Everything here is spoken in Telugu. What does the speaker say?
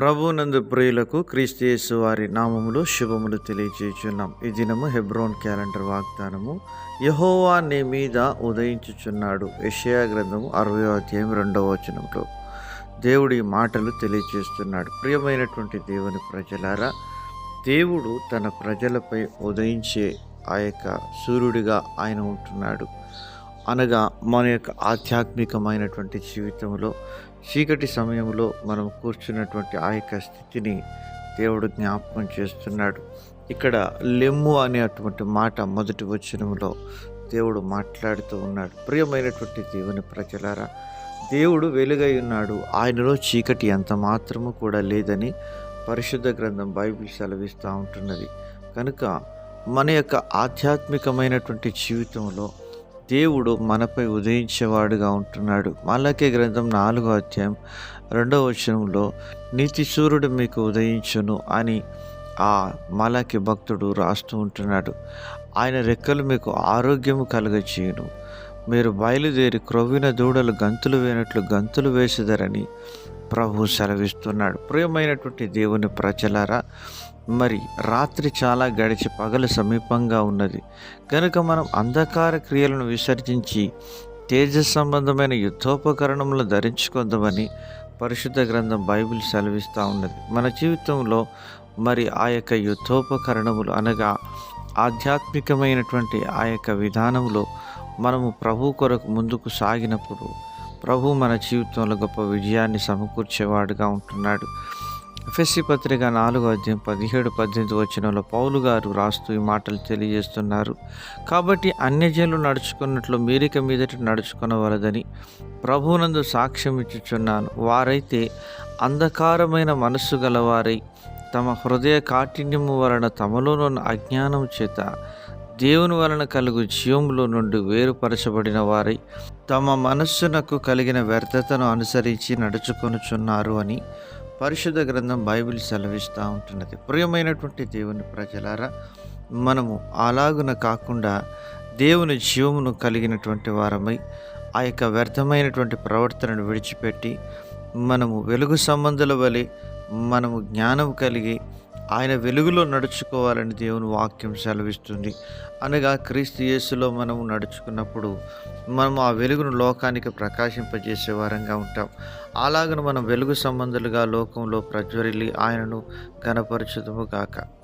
ప్రభునందు ప్రియులకు క్రీస్తు వారి నామములో శుభములు తెలియజేయుచున్నాం ఈ దినము హెబ్రోన్ క్యాలెండర్ వాగ్దానము యహోవా నీ మీద ఉదయించుచున్నాడు. యషయా గ్రంథము అరవై అధ్యాయం రెండవ వచనంలో దేవుడి మాటలు తెలియజేస్తున్నాడు ప్రియమైనటువంటి దేవుని ప్రజలారా దేవుడు తన ప్రజలపై ఉదయించే ఆ యొక్క సూర్యుడిగా ఆయన ఉంటున్నాడు. అనగా మన యొక్క ఆధ్యాత్మికమైనటువంటి జీవితంలో చీకటి సమయంలో మనం కూర్చున్నటువంటి ఆ యొక్క స్థితిని దేవుడు జ్ఞాపకం చేస్తున్నాడు. ఇక్కడ లెమ్ము అనేటువంటి మాట మొదటి వచనంలో దేవుడు మాట్లాడుతూ ఉన్నాడు. ప్రియమైనటువంటి దేవుని ప్రజలారా దేవుడు వెలుగై ఉన్నాడు. ఆయనలో చీకటి ఎంత మాత్రము కూడా లేదని పరిశుద్ధ గ్రంథం బైబిల్ సెలవిస్తూ ఉంటున్నది. కనుక మన యొక్క ఆధ్యాత్మికమైనటువంటి జీవితంలో దేవుడు మనపై ఉదయించేవాడుగా ఉంటున్నాడు. మాలకే గ్రంథం నాలుగో అధ్యాయం రెండవ వచనంలో నీతి సూర్యుడు మీకు ఉదయించును అని ఆ మాలాకి భక్తుడు రాస్తూ ఉంటున్నాడు. ఆయన రెక్కలు మీకు ఆరోగ్యము కలుగచేయును. మీరు బయలుదేరి క్రొవ్విన దూడలు గంతులు వేనట్లు గంతులు వేసేదరని ప్రభు సెలవిస్తున్నాడు. ప్రియమైనటువంటి దేవుని ప్రజలారా మరి రాత్రి చాలా గడిచి పగలు సమీపంగా ఉన్నది. కనుక మనం అంధకార క్రియలను విసర్జించి తేజ సంబంధమైన యుద్ధోపకరణములు ధరించుకుందామని పరిశుద్ధ గ్రంథం బైబిల్ సెలవిస్తూ ఉన్నది. మన జీవితంలో మరి ఆ యొక్క యుద్ధోపకరణములు అనగా ఆధ్యాత్మికమైనటువంటి ఆ యొక్క విధానంలో మనము ప్రభు కొరకు ముందుకు సాగినప్పుడు ప్రభు మన జీవితంలో గొప్ప విజయాన్ని సమకూర్చేవాడుగా ఉంటున్నాడు. ఎఫ్ఎస్సి పత్రిక నాలుగో అధ్యాయం పదిహేడు పద్దెనిమిది వచ్చినలో పౌలు గారు రాస్తూ ఈ మాటలు తెలియజేస్తున్నారు. కాబట్టి అన్యజనులు నడుచుకున్నట్లు మీరిక మీదటి నడుచుకునవలదని ప్రభువునందు సాక్ష్యం ఇచ్చుచున్నాను. వారైతే అంధకారమైన మనస్సు గలవారై తమ హృదయ కాఠిన్యము వలన తమలోనున్న అజ్ఞానం చేత దేవుని వలన కలుగు జీవంలో నుండి వేరుపరచబడిన వారై తమ మనస్సునకు కలిగిన వ్యర్థతను అనుసరించి నడుచుకొనుచున్నారు అని పరిశుద్ధ గ్రంథం బైబిల్ సెలవిస్తూ ఉంటున్నది. ప్రియమైనటువంటి దేవుని ప్రజలారా మనము అలాగున కాకుండా దేవుని జీవమును కలిగినటువంటి వారమై ఆ యొక్క వ్యర్థమైనటువంటి ప్రవర్తనను విడిచిపెట్టి మనము వెలుగు సంబంధుల వలె మనము జ్ఞానం కలిగి ఆయన వెలుగులో నడుచుకోవాలని దేవుని వాక్యం సెలవిస్తుంది. అనగా క్రీస్తు యేసులో మనము నడుచుకున్నప్పుడు మనం ఆ వెలుగును లోకానికి ప్రకాశింపజేసే వారంగా ఉంటాం. అలాగను మనం వెలుగు సంబంధులుగా లోకంలో ప్రజ్వరిల్లి ఆయనను గణపరచుదుము గాక.